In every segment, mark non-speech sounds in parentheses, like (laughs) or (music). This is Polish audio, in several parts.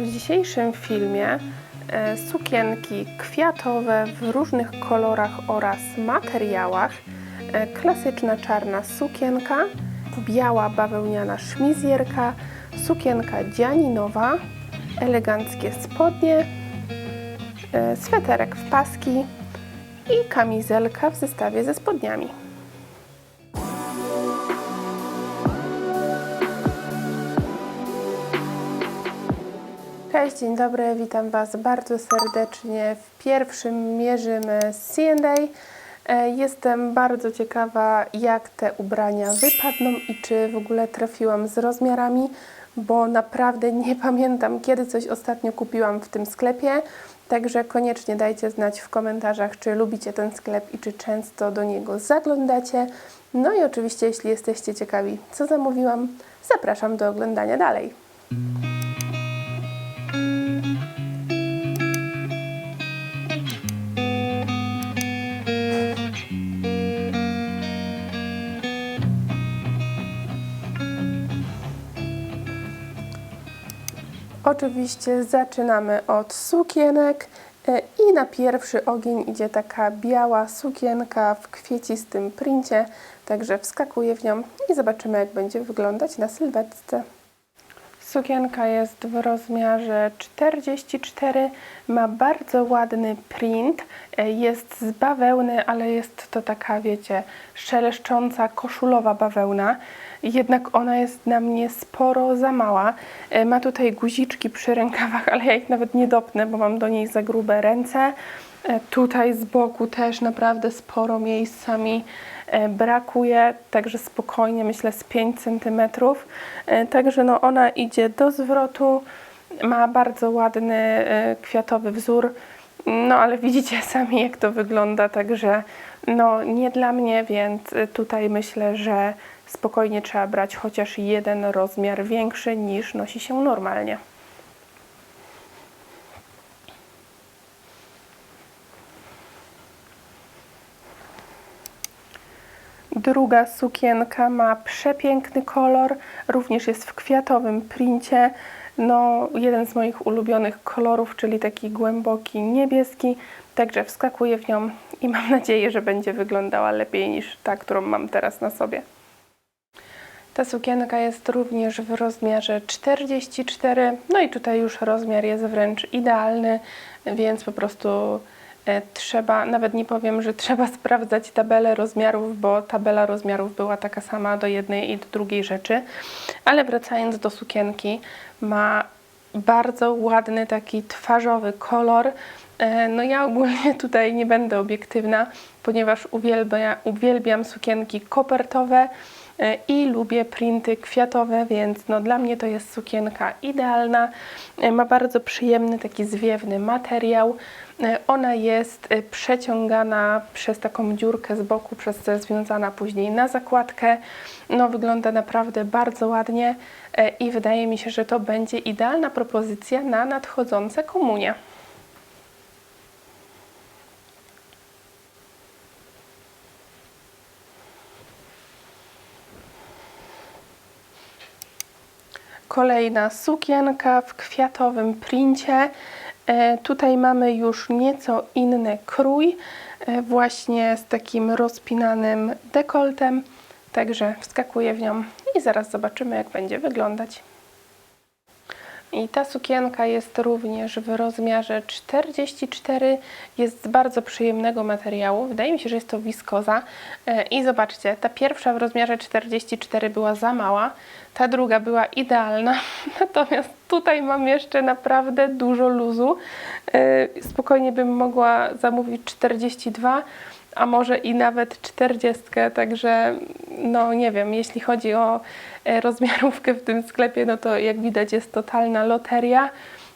W dzisiejszym filmie e, sukienki kwiatowe w różnych kolorach oraz materiałach, e, klasyczna czarna sukienka, biała bawełniana szmizjerka, sukienka dzianinowa, eleganckie spodnie, e, sweterek w paski i kamizelka w zestawie ze spodniami. Cześć, dzień dobry, witam Was bardzo serdecznie w pierwszym Mierzymy z C&A. E, Jestem bardzo ciekawa, jak te ubrania wypadną i czy w ogóle trafiłam z rozmiarami, bo naprawdę nie pamiętam, kiedy coś ostatnio kupiłam w tym sklepie. Także koniecznie dajcie znać w komentarzach, czy lubicie ten sklep i czy często do niego zaglądacie. No i oczywiście, jeśli jesteście ciekawi, co zamówiłam, zapraszam do oglądania dalej. Oczywiście zaczynamy od sukienek e, i na pierwszy ogień idzie taka biała sukienka w kwiecistym princie, także wskakuję w nią i zobaczymy jak będzie wyglądać na sylwetce. Sukienka jest w rozmiarze 44, ma bardzo ładny print, e, jest z bawełny, ale jest to taka, wiecie, szeleszcząca, koszulowa bawełna. Jednak ona jest na mnie sporo za mała. E, Ma tutaj guziczki przy rękawach, ale ja ich nawet nie dopnę, bo mam do niej za grube ręce. E, Tutaj z boku też naprawdę sporo miejscami e, brakuje, także spokojnie myślę z 5 cm. Także no ona idzie do zwrotu, ma bardzo ładny kwiatowy wzór, no ale widzicie (laughs) sami jak to wygląda, także no nie dla mnie, więc e, tutaj myślę, że spokojnie trzeba brać chociaż jeden rozmiar większy niż nosi się normalnie. Druga sukienka ma przepiękny kolor, również jest w kwiatowym princie. No, jeden z moich ulubionych kolorów, czyli taki głęboki niebieski. Także wskakuję w nią i mam (laughs) nadzieję, że będzie wyglądała lepiej niż ta, którą mam teraz na sobie. Ta sukienka jest również w rozmiarze 44, no i tutaj już rozmiar jest wręcz idealny, więc po prostu trzeba, nawet nie powiem, że trzeba (laughs) sprawdzać tabelę rozmiarów, bo tabela rozmiarów była taka sama do jednej i do drugiej rzeczy. Ale wracając do sukienki, ma bardzo ładny taki twarzowy kolor. E, No ja ogólnie (laughs) tutaj nie będę obiektywna, ponieważ uwielbia, uwielbiam sukienki kopertowe e, i lubię printy kwiatowe, więc no dla mnie to jest sukienka idealna. E, Ma bardzo przyjemny, taki zwiewny materiał. E, Ona jest e, przeciągana przez taką dziurkę z boku, przez co związana później na zakładkę. No wygląda naprawdę bardzo ładnie e, i wydaje mi się, że to będzie idealna propozycja na nadchodzące komunie. Kolejna sukienka w kwiatowym princie. E, Tutaj mamy już nieco inny krój, e, właśnie z takim rozpinanym dekoltem. Także wskakuję w nią i zaraz zobaczymy, jak będzie wyglądać. I ta sukienka jest również w rozmiarze 44. Jest z bardzo przyjemnego materiału. Wydaje mi się, że jest to wiskoza. E, I zobaczcie, ta pierwsza w rozmiarze 44 była za mała, ta druga była idealna. (laughs) Natomiast tutaj mam jeszcze naprawdę dużo luzu. E, Spokojnie bym mogła zamówić 42 a może i nawet 40, także no nie wiem, jeśli chodzi o e, rozmiarówkę w tym sklepie, no to jak widać jest totalna loteria,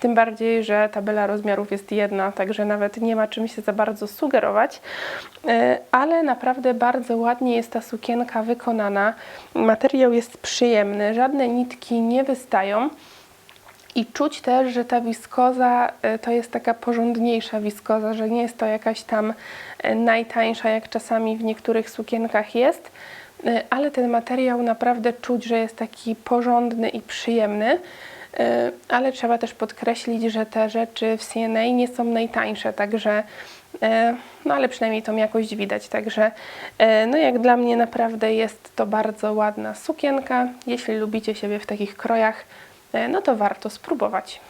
tym bardziej, że tabela rozmiarów jest jedna, także nawet nie ma czym się za bardzo sugerować, E, ale naprawdę bardzo ładnie jest ta sukienka wykonana, materiał jest przyjemny, żadne nitki nie wystają. I czuć też, że ta wiskoza e, to jest taka porządniejsza wiskoza, że nie jest to jakaś tam e, najtańsza, jak czasami w niektórych sukienkach jest, e, ale ten materiał naprawdę czuć, że jest taki porządny i przyjemny. ale trzeba też podkreślić, że te rzeczy w CNA nie są najtańsze, także no ale przynajmniej tą jakość widać, także no jak dla mnie naprawdę jest to bardzo ładna sukienka. Jeśli lubicie siebie w takich krojach, no to warto spróbować.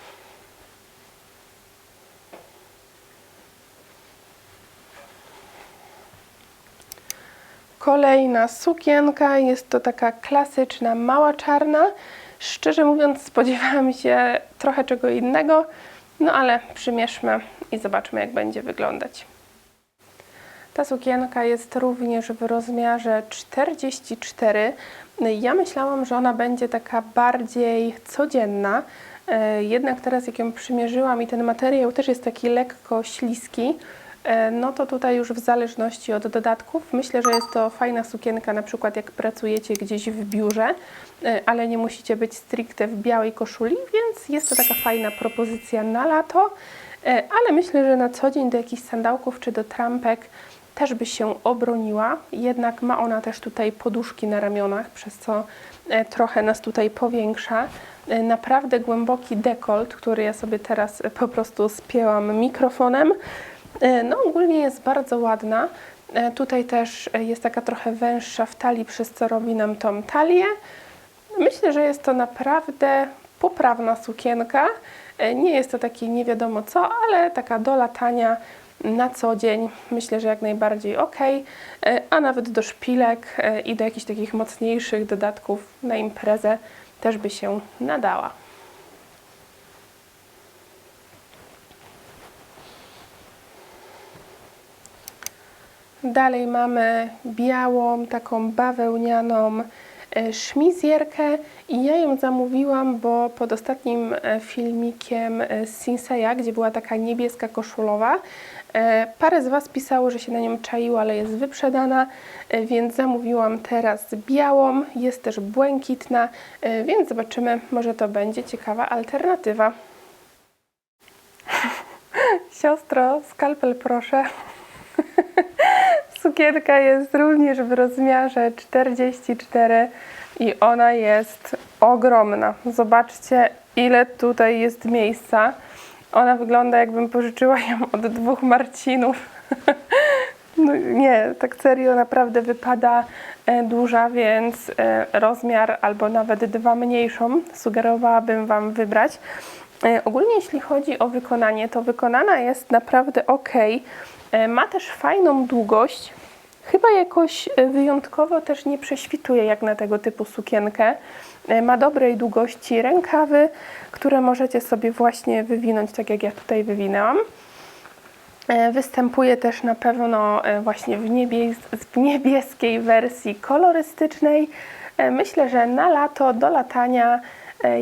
Kolejna sukienka, jest to taka klasyczna, mała czarna. Szczerze mówiąc, spodziewałam się trochę czego innego, no ale przymierzmy i zobaczmy, jak będzie wyglądać. Ta sukienka jest również w rozmiarze 44. Ja myślałam, że ona będzie taka bardziej codzienna, e, jednak teraz jak ją przymierzyłam i ten materiał też jest taki lekko śliski, e, no to tutaj już w zależności od dodatków myślę, że jest to fajna sukienka na przykład jak pracujecie gdzieś w biurze, e, ale nie musicie być stricte w białej koszuli, więc jest to taka fajna propozycja na lato, ale myślę, że na co dzień do jakichś sandałków czy do trampek też by się obroniła, jednak ma ona też tutaj poduszki na ramionach, przez co e, trochę nas tutaj powiększa. E, Naprawdę głęboki dekolt, który ja sobie teraz e, po prostu spięłam mikrofonem. No ogólnie jest bardzo ładna. Tutaj też jest taka trochę węższa w talii, przez co robi nam tą talię. Myślę, że jest to naprawdę poprawna sukienka. Nie jest to takie nie wiadomo co, ale taka do latania na co dzień myślę, że jak najbardziej ok, E, a nawet do szpilek e, i do jakichś takich mocniejszych dodatków na imprezę też by się nadała. Dalej mamy białą, taką bawełnianą e, szmizjerkę i ja ją zamówiłam, bo pod ostatnim filmikiem z Sinseya, gdzie była taka niebieska koszulowa, parę z Was pisało, że się na nią czaiło, ale jest wyprzedana, e, więc zamówiłam teraz białą, jest też błękitna, e, więc zobaczymy, może to będzie ciekawa alternatywa. (laughs) Siostro, skalpel proszę. (laughs) Sukienka jest również w rozmiarze 44 i ona jest ogromna. Zobaczcie, ile tutaj jest miejsca. Ona wygląda, jakbym pożyczyła ją od dwóch Marcinów. (laughs) No nie, tak serio naprawdę wypada e, duża, więc e, rozmiar albo nawet dwa mniejszą sugerowałabym Wam wybrać. E, Ogólnie jeśli chodzi o wykonanie, to wykonana jest naprawdę ok. Ma też fajną długość. Chyba jakoś wyjątkowo też nie prześwituje jak na tego typu sukienkę. E, Ma dobrej długości rękawy, które możecie sobie właśnie wywinąć tak jak ja tutaj wywinęłam. E, Występuje też na pewno e, właśnie w, niebies w niebieskiej wersji kolorystycznej. Myślę, że na lato, do latania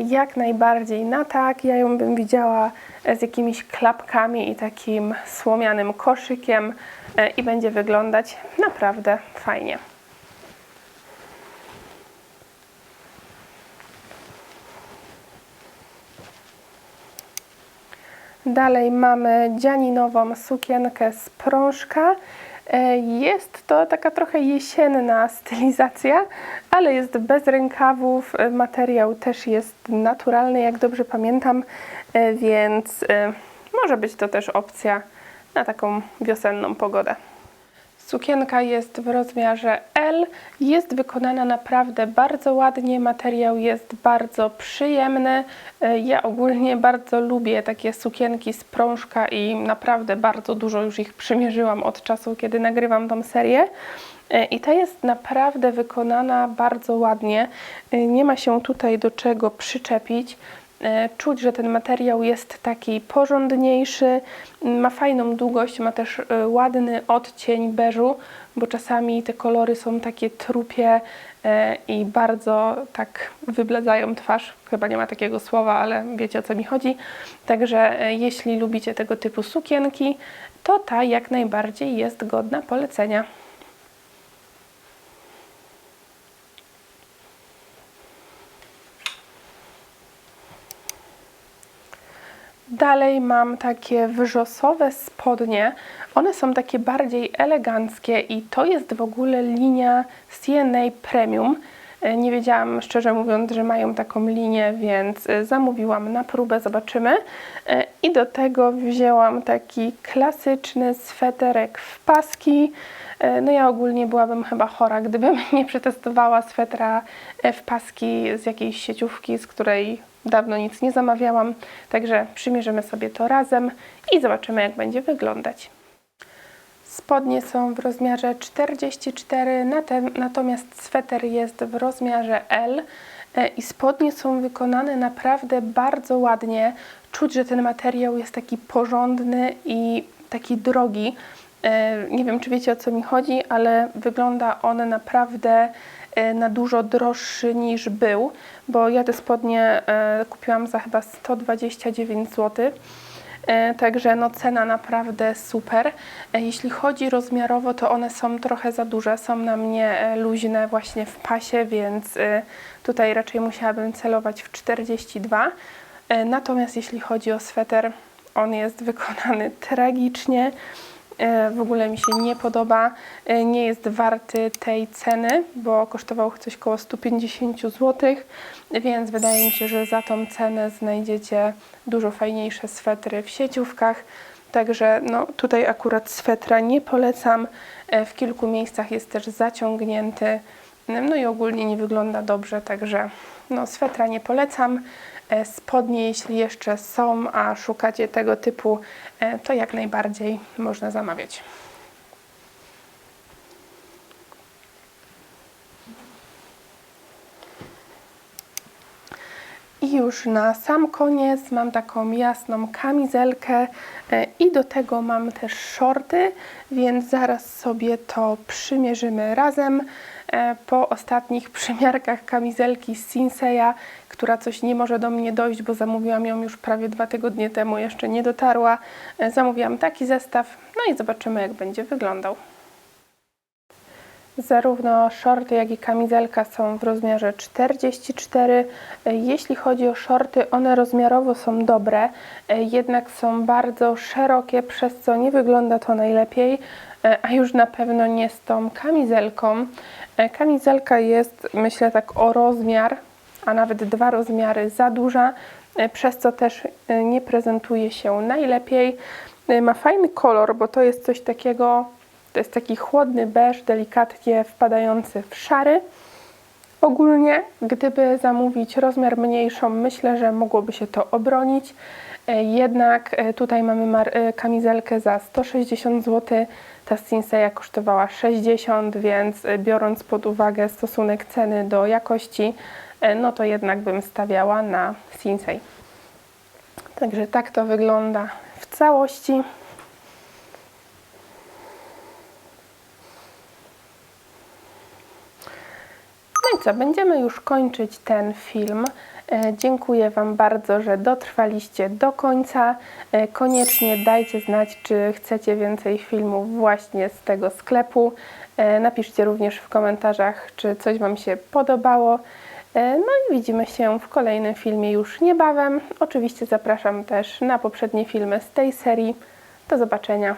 jak najbardziej na tak. Ja ją bym widziała z jakimiś klapkami i takim słomianym koszykiem i będzie wyglądać naprawdę fajnie. Dalej mamy dzianinową sukienkę z prążka. E, Jest to taka trochę jesienna stylizacja, ale jest bez rękawów. E, Materiał też jest naturalny, jak dobrze pamiętam, e, więc może być to też opcja na taką wiosenną pogodę. Sukienka jest w rozmiarze L, jest wykonana naprawdę bardzo ładnie, materiał jest bardzo przyjemny. E, Ja ogólnie bardzo lubię takie sukienki z prążka i naprawdę bardzo dużo już ich przymierzyłam od czasu, kiedy nagrywam tą serię. E, I ta jest naprawdę wykonana bardzo ładnie. E, Nie ma się tutaj do czego przyczepić. E, Czuć, że ten materiał jest taki porządniejszy, ma fajną długość, ma też e, ładny odcień beżu, bo czasami te kolory są takie trupie e, i bardzo tak wybladzają twarz. Chyba nie ma takiego słowa, ale wiecie o co mi chodzi. Także jeśli lubicie tego typu sukienki, to ta jak najbardziej jest godna polecenia. Dalej mam takie wrzosowe spodnie. One są takie bardziej eleganckie i to jest w ogóle linia CNA Premium. E, Nie wiedziałam, szczerze mówiąc, że mają taką linię, więc e, zamówiłam na próbę, zobaczymy. E, I do tego wzięłam taki klasyczny sweterek w paski. E, No ja ogólnie byłabym chyba chora, gdybym (laughs) nie przetestowała swetra e, w paski z jakiejś sieciówki, z której dawno nic nie zamawiałam. Także przymierzymy sobie to razem i zobaczymy, jak będzie wyglądać. Spodnie są w rozmiarze 44, nate- natomiast sweter jest w rozmiarze L e, i spodnie są wykonane naprawdę bardzo ładnie. Czuć, że ten materiał jest taki porządny i taki drogi. E, Nie wiem, czy wiecie o co mi chodzi, ale wygląda on naprawdę e, na dużo droższy niż był, bo ja te spodnie e, kupiłam za chyba 129 zł. Także no cena naprawdę super. Jeśli chodzi rozmiarowo, to one są trochę za duże. Są na mnie luźne właśnie w pasie, więc tutaj raczej musiałabym celować w 42. E, Natomiast jeśli chodzi o sweter, on jest wykonany tragicznie. E, W ogóle mi się nie podoba. E, Nie jest warty tej ceny, bo kosztował coś około 150 zł, więc wydaje mi się, że za tą cenę znajdziecie dużo fajniejsze swetry w sieciówkach. Także no, tutaj akurat swetra nie polecam. E, W kilku miejscach jest też zaciągnięty. No i ogólnie nie wygląda dobrze, także no, swetra nie polecam. E, Spodnie, jeśli jeszcze są, a szukacie tego typu, e, to jak najbardziej można zamawiać. I już na sam koniec mam taką jasną kamizelkę e, i do tego mam też shorty, więc zaraz sobie to przymierzymy razem. E, Po ostatnich (laughs) przymiarkach kamizelki z Sinseya, która coś nie może do mnie dojść, bo zamówiłam ją już prawie dwa tygodnie temu, jeszcze nie dotarła. E, Zamówiłam taki zestaw, no i zobaczymy jak będzie wyglądał. Zarówno shorty, jak i kamizelka są w rozmiarze 44. E, Jeśli chodzi o shorty, one rozmiarowo są dobre, jednak są bardzo szerokie, przez co nie wygląda to najlepiej, a już na pewno nie z tą kamizelką. E, Kamizelka jest, myślę, tak o rozmiar, a nawet dwa rozmiary za duża, e, przez co też e, nie prezentuje się najlepiej. Ma fajny kolor, bo to jest coś takiego to jest taki chłodny beż, delikatnie wpadający w szary. Ogólnie, gdyby zamówić rozmiar mniejszą, myślę, że mogłoby się to obronić. E, Jednak e, tutaj mamy e, kamizelkę za 160 zł. Ta Sinseya kosztowała 60, więc biorąc pod uwagę stosunek ceny do jakości, no to jednak bym stawiała na Sinsei. Także tak to wygląda w całości. Co, będziemy już kończyć ten film. E, Dziękuję Wam bardzo, że dotrwaliście do końca. E, Koniecznie dajcie znać, czy chcecie więcej filmów właśnie z tego sklepu. E, Napiszcie również w komentarzach, czy coś Wam się podobało. No i widzimy się w kolejnym filmie już niebawem. Oczywiście zapraszam też na poprzednie filmy z tej serii. Do zobaczenia.